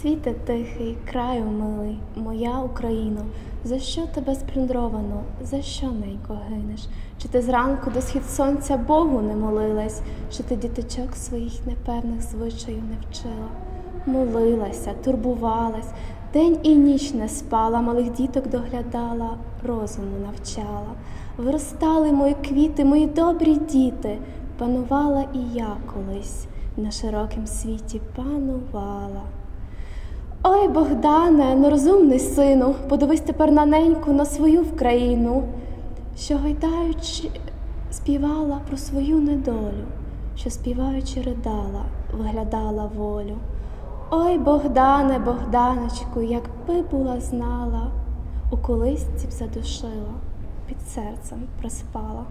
Світе тихий, краю милий, моя Україно, за що тебе сплюндровано, за що ненько гинеш? Чи ти зранку до схід сонця Богу не молилась, чи ти діточок своїх непевних звичаїв не вчила? Молилася, турбувалась, день і ніч не спала, малих діток доглядала, розуму навчала. Виростали мої квіти, мої добрі діти, панувала і я колись на широкім світі панувала. Ой, Богдане, нерозумний сину, подивись тепер на неньку, на свою вкраїну, що гайдаючи, співала про свою недолю, що співаючи ридала, виглядала волю. Ой, Богдане, Богданочку, якби була знала, у колисці б задушила, під серцем приспала.